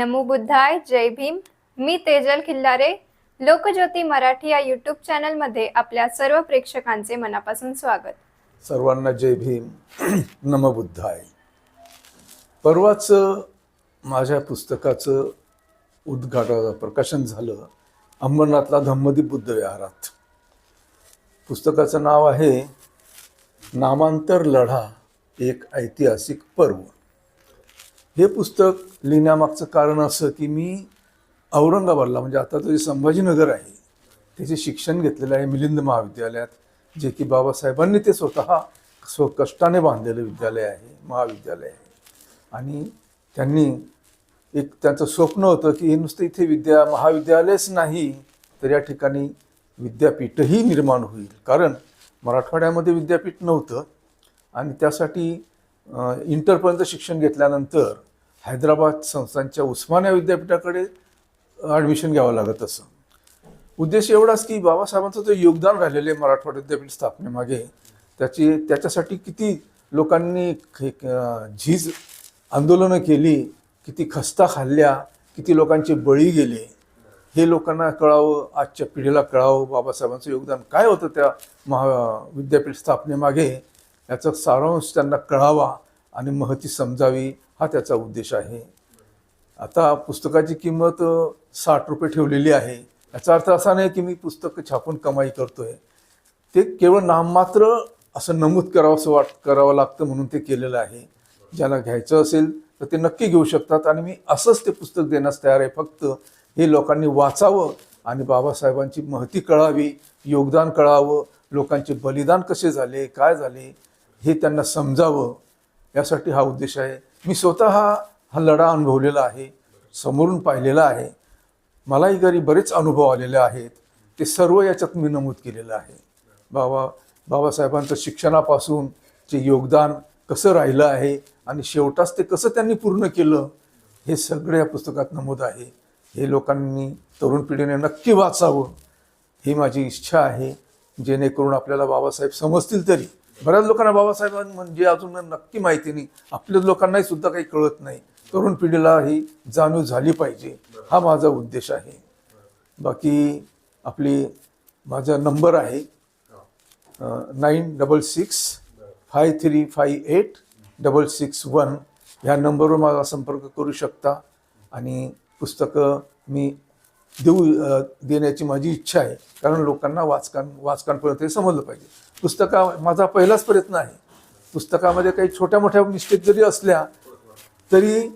नमो बुद्धाय जय भीम. मी तेजल खिल्लारे. लोकज्योती मराठी या यूट्यूब चॅनलमध्ये आपल्या सर्व प्रेक्षकांचे मनापासून स्वागत. सर्वांना जय भीम. नमबुद्धाय परवाच माझ्या पुस्तकाचं उद्घाटन प्रकाशन झालं अंबरनाथला धम्मदी बुद्ध विहारात. पुस्तकाचं नाव आहे नामांतर लढा एक ऐतिहासिक पर्व. हे पुस्तक लिहिण्यामागचं कारण असं की मी औरंगाबादला म्हणजे आता जे संभाजीनगर आहे त्याचे शिक्षण घेतलेलं आहे मिलिंद महाविद्यालयात जे की बाबासाहेबांनी ते स्वतः स्व कष्टाने बांधलेलं विद्यालय आहे महाविद्यालय आहे. आणि त्यांनी एक त्यांचं स्वप्न होतं की हे नुसतं इथे विद्या महाविद्यालयच नाही तर या ठिकाणी विद्यापीठही निर्माण होईल. कारण मराठवाड्यामध्ये विद्यापीठ नव्हतं आणि त्यासाठी इंटरपर्यंत शिक्षण घेतल्यानंतर हैदराबाद संस्थांच्या उस्मानिया विद्यापीठाकडे ॲडमिशन घ्यावं लागत असं. उद्देश एवढाच की बाबासाहेबांचं जे योगदान राहिलेलं आहे मराठवाडा विद्यापीठ स्थापनेमागे त्याची त्याच्यासाठी किती लोकांनी झीज आंदोलनं केली किती खस्ता खाल्ल्या किती लोकांचे बळी गेले हे लोकांना कळावं आजच्या पिढीला कळावं बाबासाहेबांचं योगदान काय होतं त्या महा विद्यापीठ स्थापनेमागे याचा सारांश त्यांना कळावा आणि महती समजावी हा त्याचा उद्देश आहे. आता पुस्तकाची किंमत साठ रुपये ठेवलेली आहे. याचा अर्थ असा नाही की मी पुस्तक छापून कमाई करतो आहे ते केवळ नाममात्र असं नमूद करावं असं वाट करावं लागतं म्हणून ते केलेलं आहे. ज्याला घ्यायचं असेल तर ते नक्की घेऊ शकतात आणि मी असंच ते पुस्तक देण्यास तयार आहे. फक्त हे लोकांनी वाचावं आणि बाबासाहेबांची महती कळावी योगदान कळावं लोकांचे बलिदान कसे झाले काय झाले हे त्यांना समजावं यासाठी हा उद्देश आहे. मी स्वतः हा हा लढा अनुभवलेला आहे समोरून पाहिलेला आहे. मलाही घरी बरेच अनुभव आलेले आहेत. ते सर्व याच्यात मी नमूद केलेलं आहे. बाबा बाबासाहेबांचं शिक्षणापासून जे योगदान कसं राहिलं आहे आणि शेवटाच ते कसं त्यांनी पूर्ण केलं हे सगळं या पुस्तकात नमूद आहे. हे लोकांनी तरुण पिढीने नक्की वाचावं. ही माझी इच्छा आहे जेणेकरून आपल्याला बाबासाहेब समजतील तरी. बऱ्याच लोकांना बाबासाहेब म्हणजे अजून नक्की माहिती नाही. आपल्या लोकांनाही सुद्धा काही कळत नाही. तरुण पिढीला ही जाणीव झाली पाहिजे. हा माझा उद्देश आहे. बाकी आपली माझा नंबर आहे nine double six five three five eight double six one. ह्या नंबरवर माझा संपर्क करू शकता आणि पुस्तकं मी देऊ देण्याची माझी इच्छा आहे. कारण लोकांना वाचकां वाचकांपर्यंत हे समजलं पाहिजे. पुस्तका माझा पहिलाच प्रयत्न आहे. पुस्तकामध्ये काही छोट्या मोठ्या मिस्टेक जरी असल्या तरी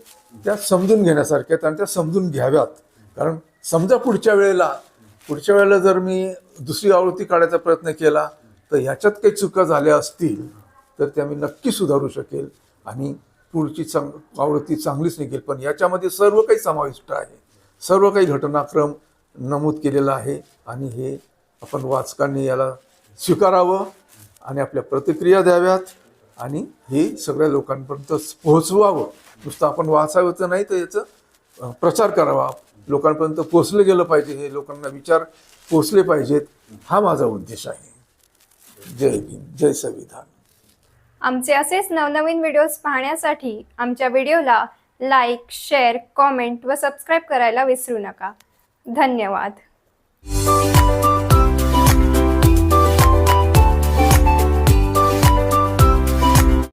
त्या समजून घेण्यासारख्या आहेत आणि त्या समजून घ्याव्यात. कारण समजा पुढच्या वेळेला पुढच्या वेळेला जर मी दुसरी आवृत्ती काढायचा प्रयत्न केला तर ह्याच्यात काही चुका झाल्या असतील तर त्या मी नक्की सुधारू शकेल आणि पुढची चांग आवृत्ती चांगलीच निघेल. पण याच्यामध्ये सर्व काही समाविष्ट आहे. सर्व काही घटनाक्रम नमूद केलेला आहे आणि हे आपण वाचकांनी याला स्वीकारावं आणि आपल्या प्रतिक्रिया द्याव्यात आणि हे सगळ्या लोकांपर्यंत पोहोचवावं. नुसतं आपण वाचावं नाही तर याचं प्रचार करावा. लोकांपर्यंत पोचलं गेलं पाहिजे हे लोकांना विचार पोचले पाहिजेत. हा माझा उद्देश आहे. जय भीम जय संविधान. आमचे असेच नवनवीन व्हिडिओज पाहण्यासाठी आमच्या व्हिडिओला लाईक शेअर कॉमेंट व सबस्क्राईब करायला विसरू नका. धन्यवाद.